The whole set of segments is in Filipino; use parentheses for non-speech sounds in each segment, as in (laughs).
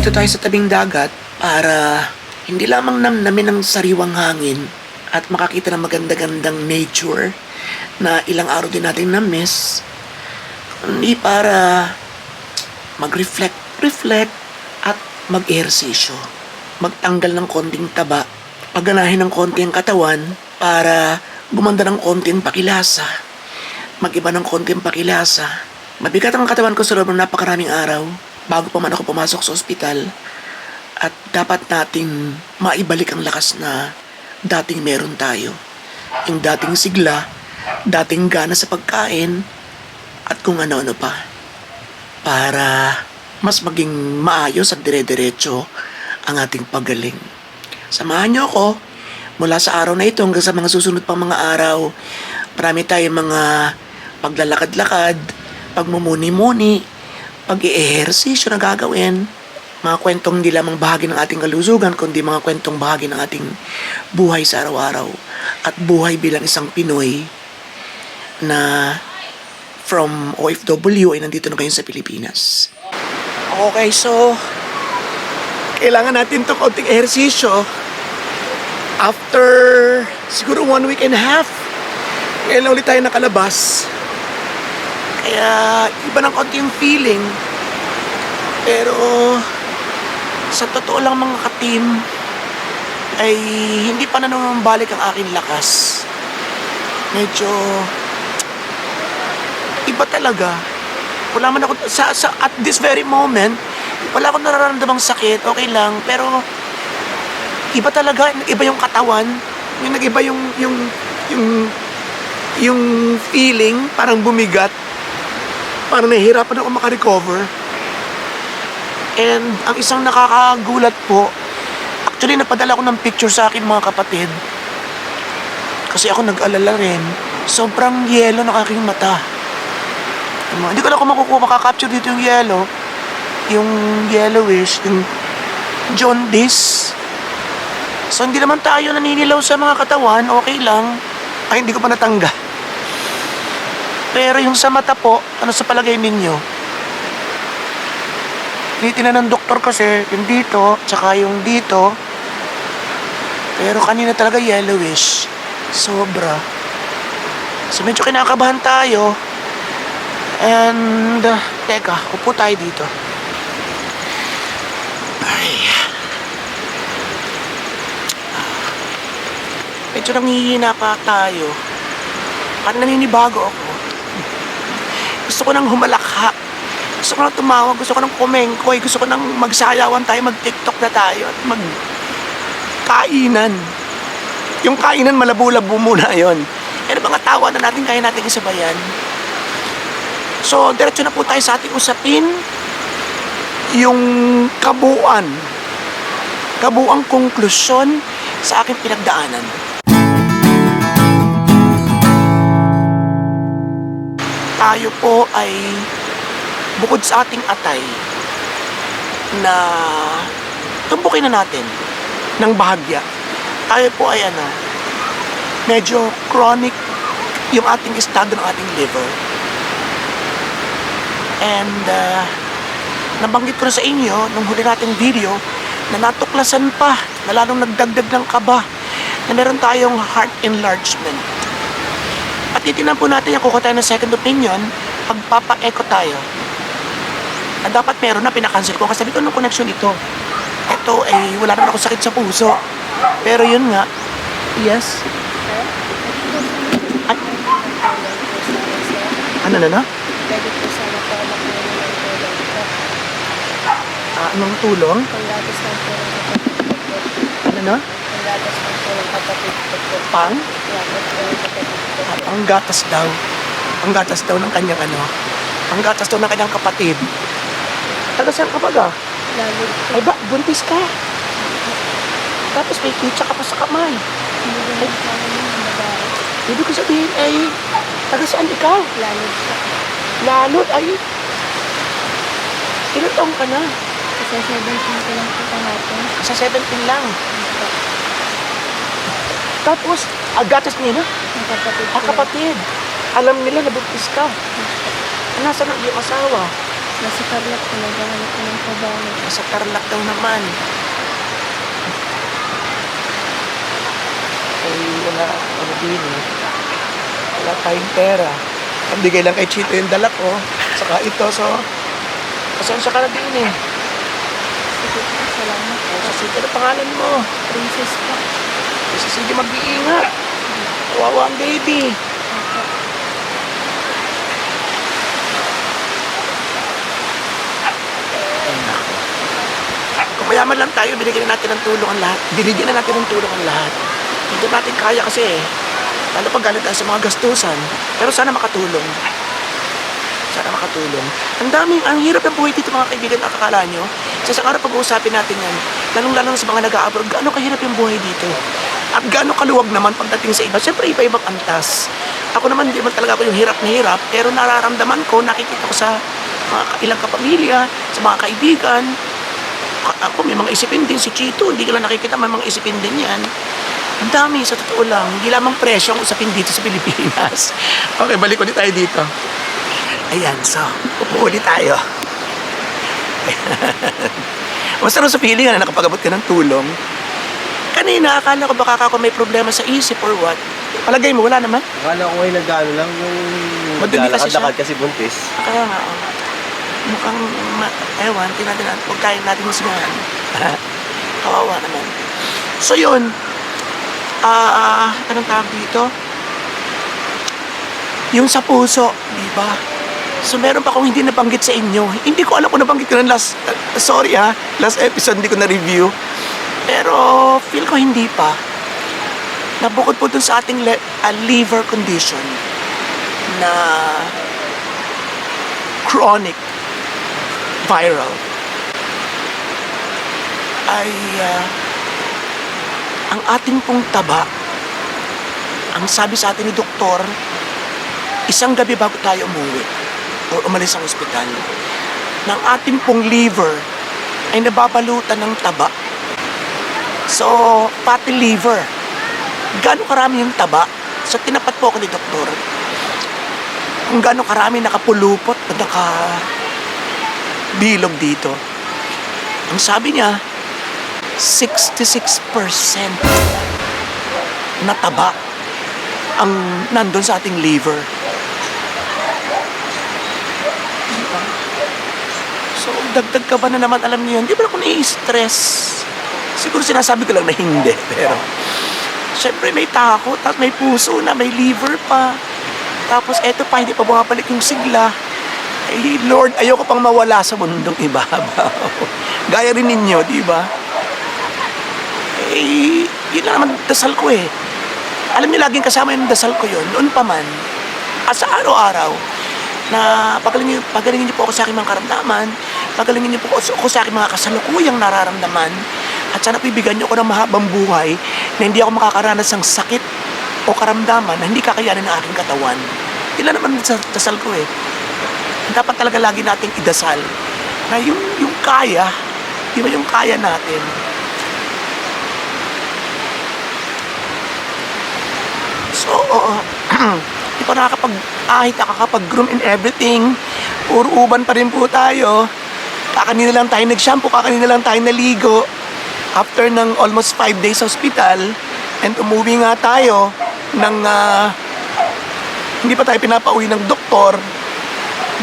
Nandito tayo sa tabing dagat para hindi lamang namnamin ng sariwang hangin at makakita ng maganda-gandang nature na ilang araw din natin na-miss. Hindi para mag-reflect, reflect at mag-ehersisyo. Magtanggal ng konting taba, pagganahin ng konti ang katawan para gumanda ng konting pakilasa. Mag-iba ng konting pakilasa. Mabigat ang katawan ko sa loob ng napakaraming araw bago pa man ako pumasok sa ospital at dapat nating maibalik ang lakas na dating meron tayo. Yung dating sigla, dating gana sa pagkain, at kung ano-ano pa. Para mas maging maayos at dire-diretso ang ating paggaling. Samahan niyo ako mula sa araw na ito hanggang sa mga susunod pang mga araw. Marami tayong mga paglalakad-lakad, pagmumuni-muni, pag-i-ehersisyo na gagawin, mga kwentong hindi lamang bahagi ng ating kalusugan, kundi mga kwentong bahagi ng ating buhay sa araw-araw. At buhay bilang isang Pinoy na from OFW ay nandito na ngayon sa Pilipinas. Okay, so kailangan natin itong konting ehersisyo after siguro one week and a half. Lang ulit tayo nakalabas. Kaya iba ng konti yung feeling. Pero sa totoo lang mga ka-team, ay hindi pa nanumbalik ang aking lakas. Medyo iba talaga. Wala man ako, sa, sa, at this very moment, wala akong nararamdamang sakit, okay lang, pero iba talaga, iba yung katawan, yung nag-iba yung, yung, yung, yung feeling, parang bumigat, parang nahihirapan ako makarecover. And ang isang nakakagulat po, actually napadala ko ng picture sa akin mga kapatid. Kasi ako nag-alala rin. Sobrang yelo ng aking mata. Ano, Hindi ko na kung makukuha, makakapture dito yung yellow. Yung yellowish, yung jaundice. So hindi naman tayo naninilaw sa mga katawan, okay lang. Ay, hindi ko pa natanggal. Pero yung sa mata po, ano sa palagay ninyo? Tinitingnan ng doktor kasi yung dito, tsaka yung dito. Pero kanina talaga yellowish. Sobra. So medyo kinakabahan tayo. And, uh, teka, upo tayo dito. Ay. Medyo nangihina pa tayo. Parang naninibago ako. Gusto ko nang humalakha. Gusto ko nang tumawag. Gusto ko nang kumengkoy. Gusto ko nang magsayawan tayo. Mag-tiktok na tayo. At mag kainan. Yung kainan malabo-labo muna yon. Ano mga tawa na natin kaya natin isabayan? So, diretso na po tayo sa ating usapin. Yung kabuuan. Kabuang konklusyon sa aking pinagdaanan. Tayo po ay bukod sa ating atay na tumbukin na natin ng bahagya. Tayo po ay ano, medyo chronic yung ating estado ng ating liver. And uh, nabanggit ko na sa inyo nung huli nating video na natuklasan pa na lalong nagdagdag ng kaba na meron tayong heart enlargement. At titignan po natin yung kukuha tayo ng second opinion pagpapa-echo tayo. Na dapat meron na pinakancel ko kasi dito ng connection ito. Ito ay wala naman ako sakit sa puso. Pero yun nga, yes. Ay, ano na na? Pwede po sana po ako. Ah, anong tulong? Lang po. Ano na? Lang po ng kapatid ko. Pang? Po ng kapatid ko. Ah, ang gatas daw. Ang gatas daw ng kanyang ano. Ang gatas daw ng kanyang kapatid. Taga saan ka ba ga? Lalo po. Ay ba, buntis ka. Tapos may kitsa ka pa sa kamay. Ng. Ibig ko sabihin ay, taga saan ikaw? Lalo po. Lalot ay, ilang taong ka na? Kasi 17 ko lang po kahapon. Sa 17 lang. Tapos, ang gatas niya na, Ang kapatid ko. ang kapatid. Alam nila na buntis ka. Nasaan ang iyong asawa? Nasa Tarlac po, naghahanap po ng trabaho. Nasa Tarlac daw naman. Ay, wala, ano din eh. Wala tayong pera. Pambigay lang kay Chito yung dala ko. Saka ito, so, pasensya ka na din eh. Sige salamat. Kasi ito na pangalan mo. Princess po. Kasi sige mag-iingat. Kawawa ang baby. Mayaman lang tayo, binigyan na natin ng tulong ang lahat. Binigyan na natin ng tulong ang lahat. Hindi natin kaya kasi eh. Lalo pag galit tayo sa mga gastusan. Pero sana makatulong. Sana makatulong. Ang daming, ang hirap ng buhay dito mga kaibigan, akakala nyo. Sa isang araw pag-uusapin natin yan, lalong-lalo sa mga nag-a-abroad, gaano kahirap yung buhay dito. At gaano kaluwag naman pagdating sa iba. Siyempre, iba-ibang antas. Ako naman, hindi man talaga ako yung hirap na hirap, pero nararamdaman ko, nakikita ko sa mga ilang kapamilya, sa mga kaibigan, Ka- ako may mga isipin din si Chito, hindi ko lang nakikita, may mga isipin din yan. Ang dami, sa totoo lang. Hindi lamang presyo ang usapin dito sa Pilipinas. (laughs) Okay, balik ulit tayo dito. Ayan, so, upo ulit tayo. (laughs) Basta rin sa feeling na nakapagabot ka ng tulong. Kanina, akala ko baka ako may problema sa isip or what. Palagay mo, wala naman. Akala ko ngayon nag-ano lang yung Madumi kasi siya. lakad kasi buntis. Kaya nga, oh. mukhang, ma- ewan, tinatin natin, huwag tayo natin masigahan. (laughs) Kawawa naman. So yun, ah, anong tawag dito? Yung sa puso, di ba? So meron pa akong hindi nabanggit sa inyo. Hindi ko alam kung nabanggit ko na last, uh, sorry ha, last episode hindi ko na-review. Pero feel ko hindi pa. Nabukod po dun sa ating le- ah, liver condition na chronic viral ay ah, ang ating pong taba ang sabi sa atin ni doktor isang gabi bago tayo umuwi o umalis ang ospital ng ating pong liver ay nababalutan ng taba so fatty liver gaano karami yung taba so tinapat po ako ni doktor kung gaano karami nakapulupot o naka bilog dito. Ang sabi niya, 66% na taba ang nandun sa ating liver. So, dagdag ka ba na naman, alam niyo yun, di ba ako nai-stress? Siguro sinasabi ko lang na hindi, (laughs) pero syempre may takot at may puso na, may liver pa. Tapos eto pa, hindi pa bumabalik yung sigla. Eh, Lord, ayoko pang mawala sa mundong ibabaw. (laughs) Gaya rin ninyo, di ba? Eh, yun lang naman dasal ko eh. Alam niyo, laging kasama yung dasal ko yun. Noon pa man, at sa araw-araw, na pagalingin, pagalingin niyo po ako sa aking mga karamdaman, pagalingin niyo po ako sa aking mga kasalukuyang nararamdaman, at sana po ibigyan niyo ako ng mahabang buhay na hindi ako makakaranas ng sakit o karamdaman na hindi kakayanin ng aking katawan. Ilan naman sa dasal ko eh. Dapat talaga lagi nating idasal na yung, yung kaya, di ba yung kaya natin, So, oo. (clears throat) Di pa nakakapag-ahit, nakakapag-groom and everything. Puro uban pa rin po tayo. Kakanina lang tayo nag-shampoo, kakanina lang tayo naligo. After ng almost 5 days hospital, and umuwi nga tayo ng ah, hindi pa tayo pinapauwi ng doktor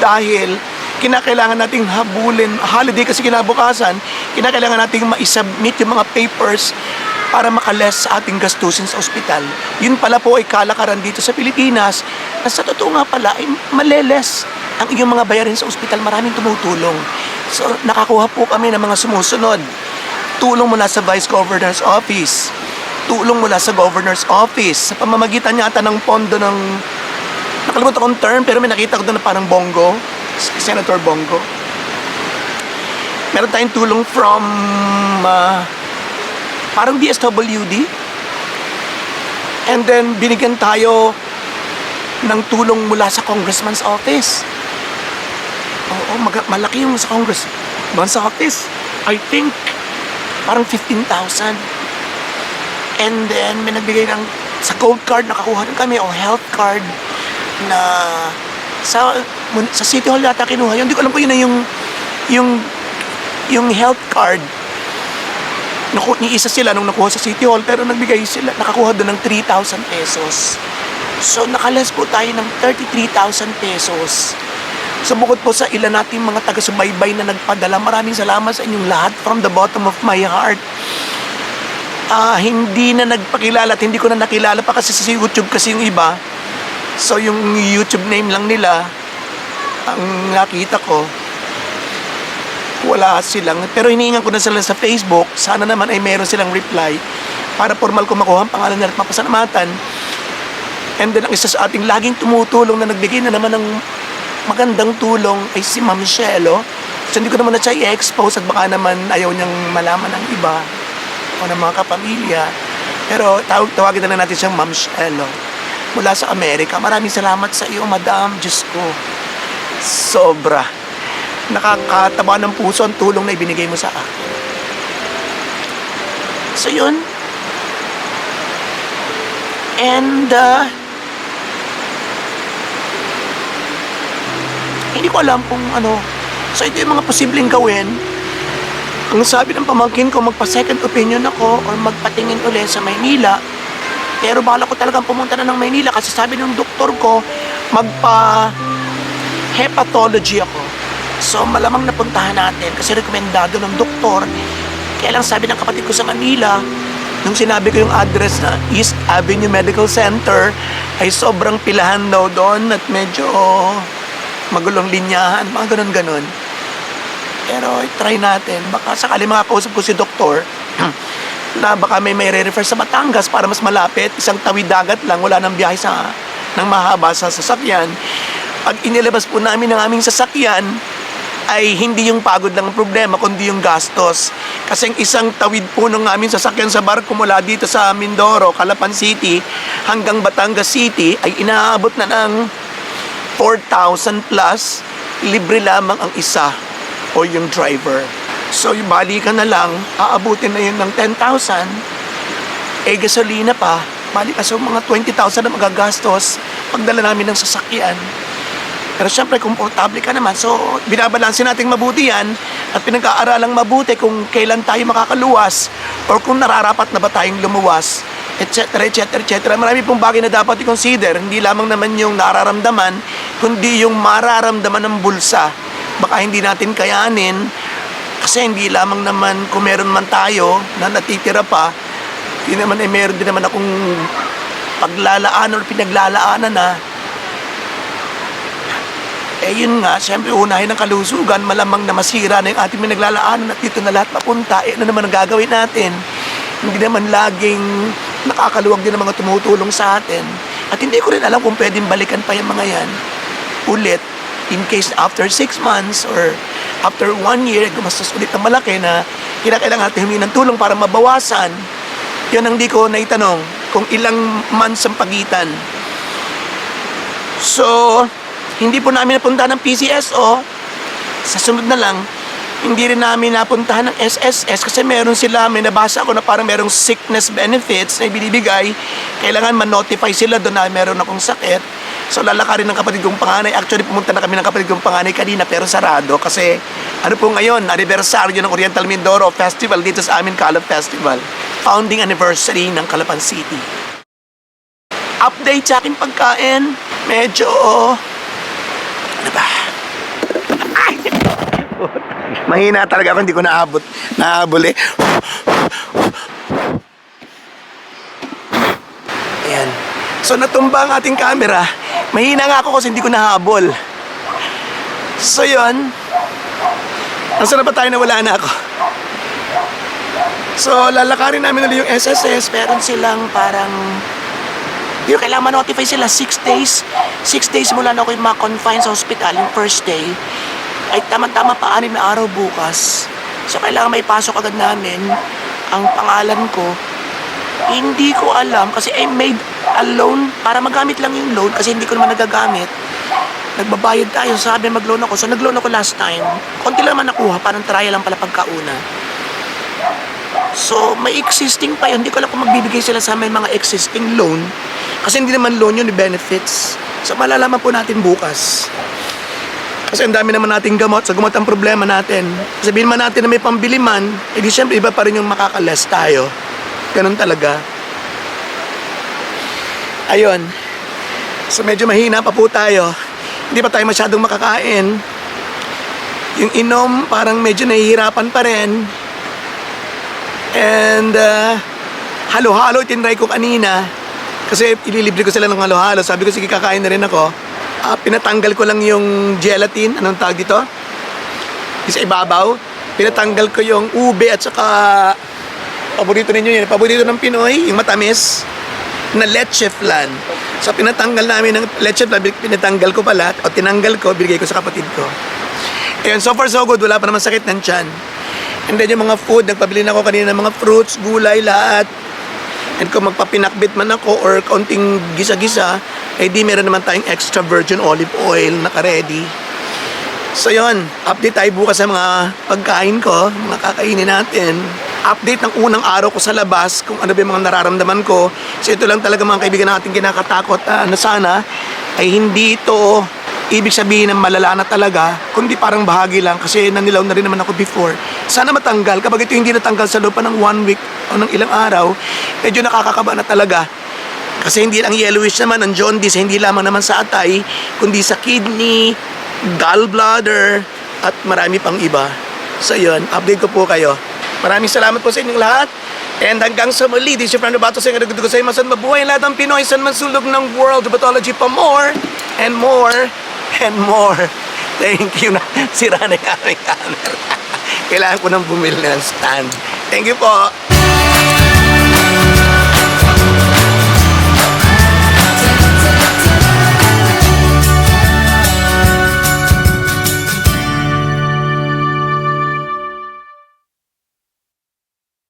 dahil kinakailangan nating habulin, holiday kasi kinabukasan, kinakailangan nating ma-submit yung mga papers para makales sa ating gastusin sa ospital. Yun pala po ay kalakaran dito sa Pilipinas na sa totoo nga pala ay maleles ang iyong mga bayarin sa ospital. Maraming tumutulong. So, nakakuha po kami ng mga sumusunod. Tulong mula sa Vice Governor's Office. Tulong mula sa Governor's Office. Sa pamamagitan yata ng pondo ng nakalimutan kong term pero may nakita ko doon na parang Bongo, Senator Bongo. Meron tayong tulong from ah, parang DSWD. And then binigyan tayo ng tulong mula sa Congressman's office. Oo, mag- malaki yung sa Congressman's office. I think parang 15,000. And then may nagbigay ng sa gold card nakakuha rin kami o health card na sa sa City Hall yata kinuha yun. Hindi ko alam kung yun na yung, yung, yung health card. Naku, ni isa sila nung nakuha sa City Hall, pero nagbigay sila, nakakuha doon ng 3,000 pesos. So, nakales po tayo ng 33,000 pesos. So, bukod po sa ilan nating mga taga-subaybay na nagpadala, maraming salamat sa inyong lahat from the bottom of my heart. Ah, hindi na nagpakilala at hindi ko na nakilala pa kasi sa YouTube kasi yung iba. So, yung YouTube name lang nila, ang nakita ko, wala silang. Pero hinihingan ko na sila sa Facebook, sana naman ay meron silang reply para formal ko makuha ang pangalan nila at mapasalamatan. And then ang isa sa ating laging tumutulong na nagbigay na naman ng magandang tulong ay si Ma'am Shelo. So hindi ko naman na siya i-expose at baka naman ayaw niyang malaman ng iba o ng mga kapamilya. Pero tawag, tawagin na natin siyang Ma'am Shelo mula sa Amerika. Maraming salamat sa iyo, Madam. Diyos ko. Sobra. Nakakataba ng puso ang tulong na ibinigay mo sa akin. So yun. And uh, hindi ko alam kung ano. So ito yung mga posibleng gawin. Ang sabi ng pamangkin ko, magpa-second opinion ako or magpatingin uli sa Maynila. Pero bala ko talagang pumunta na ng Maynila kasi sabi ng doktor ko, magpa hepatology ako. So malamang napuntahan natin kasi rekomendado ng doktor. Kaya lang sabi ng kapatid ko sa Manila, nung sinabi ko yung address na East Avenue Medical Center, ay sobrang pilahan daw doon at medyo magulong linyahan, mga ganun-ganun. Pero try natin. Baka sakali makakausap ko si doktor (clears throat) na baka may may re-refer sa Batangas para mas malapit. Isang tawid dagat lang, wala nang biyahe sa, ng mahaba sa sasakyan. Pag inilabas po namin ng aming sasakyan, ay hindi yung pagod lang ang problema, kundi yung gastos. Kasi ang isang tawid po ng aming sasakyan sa barko mula dito sa Mindoro, Calapan City, hanggang Batangas City, ay inaabot na ng 4,000 plus, libre lamang ang isa o yung driver. So, yung balikan na lang, aabutin na yun ng 10,000, eh gasolina pa, balik ka so mga 20,000 na magagastos pagdala namin ng sasakyan. Pero syempre, komportable ka naman. So, binabalansin natin mabuti yan at pinag-aaralang mabuti kung kailan tayo makakaluwas or kung nararapat na ba tayong lumuwas, etc. etc. etc. Marami pong bagay na dapat i-consider. Hindi lamang naman yung nararamdaman, kundi yung mararamdaman ng bulsa. Baka hindi natin kayanin kasi hindi lamang naman kung meron man tayo na natitira pa, hindi naman ay meron din naman akong paglalaan or pinaglalaanan na eh yun nga, siyempre unahin ng kalusugan, malamang na masira na yung ating pinaglalaanan at dito na lahat mapunta, eh ano naman ang gagawin natin? Hindi naman laging nakakaluwag din ang mga tumutulong sa atin. At hindi ko rin alam kung pwedeng balikan pa yung mga yan ulit in case after six months or after one year, gumastos ulit ng malaki na kinakailangan natin humingi ng tulong para mabawasan. Yun ang di ko naitanong kung ilang months ang pagitan. So, hindi po namin napuntahan ng PCSO. Sa sunod na lang, hindi rin namin napuntahan ng SSS kasi meron sila, may nabasa ako na parang merong sickness benefits na ibinibigay. Kailangan ma-notify sila doon na meron akong sakit. So lalakarin ng kapatid kong panganay. Actually, pumunta na kami ng kapatid kong panganay kanina pero sarado kasi ano po ngayon, anibersaryo ng Oriental Mindoro Festival dito sa amin, Calab Festival. Founding anniversary ng Calapan City. Update sa aking pagkain. Medyo... Ano ba? Mahina talaga ako, hindi ko naabot. Naabol eh. Ayan. So natumba ang ating camera. Mahina nga ako kasi hindi ko nahabol. So yun. Nasaan na ba tayo na wala na ako? So lalakarin namin ulit yung SSS. Meron silang parang yung kailangan ma-notify sila 6 days. 6 days mula na ako yung ma-confine sa hospital, yung first day. Ay tama-tama pa anim na araw bukas. So kailangan may pasok agad namin ang pangalan ko. Hindi ko alam kasi I made a loan para magamit lang yung loan kasi hindi ko naman nagagamit. Nagbabayad tayo, sabi mag-loan ako. So nag-loan ako last time. Konti lang naman nakuha, parang trial lang pala pagkauna. So, may existing pa yun. Hindi ko alam kung magbibigay sila sa amin mga existing loan. Kasi hindi naman loan yun, benefits. So, malalaman po natin bukas. Kasi ang dami naman nating gamot. Sa gamot ang problema natin. Sabihin man natin na may pambili man, edi syempre iba pa rin yung makakalas tayo. Ganun talaga. Ayun. So medyo mahina pa po tayo. Hindi pa tayo masyadong makakain. Yung inom, parang medyo nahihirapan pa rin. And uh, halo-halo tinry ko kanina. Kasi ililibre ko sila ng halo-halo. Sabi ko, sige kakain na rin ako. Ah, pinatanggal ko lang yung gelatin. Anong tawag dito? Yung Sa ibabaw. Pinatanggal ko yung ube at saka paborito ninyo yun. Paborito ng Pinoy, yung matamis na leche flan. So pinatanggal namin ng leche flan, pinatanggal ko pala, o tinanggal ko, binigay ko sa kapatid ko. Ayun, so far so good, wala pa naman sakit ng tiyan. And then yung mga food, nagpabili na ako kanina ng mga fruits, gulay, lahat. And kung magpapinakbit man ako or kaunting gisa-gisa, eh di meron naman tayong extra virgin olive oil naka-ready. So yun, update tayo bukas sa mga pagkain ko, mga kakainin natin. Update ng unang araw ko sa labas kung ano ba yung mga nararamdaman ko. So ito lang talaga mga kaibigan natin kinakatakot ah, na sana ay hindi ito ibig sabihin ng malala na talaga, kundi parang bahagi lang kasi nanilaw na rin naman ako before. Sana matanggal. Kapag ito hindi natanggal sa loob pa ng one week o ng ilang araw, medyo nakakakaba na talaga. Kasi hindi lang yellowish naman ang jaundice, hindi lamang naman sa atay, kundi sa kidney, gallbladder, at marami pang iba. So yun, update ko po kayo. Maraming salamat po sa inyong lahat. And hanggang sa muli, this is your friend Robato sa ko sa imasan mabuhay ang lahat ng Pinoy sa man sulog ng world of pathology pa more and more and more. Thank you na sira na yung aming camera. (laughs) Kailangan ko nang bumili ng stand. Thank you po.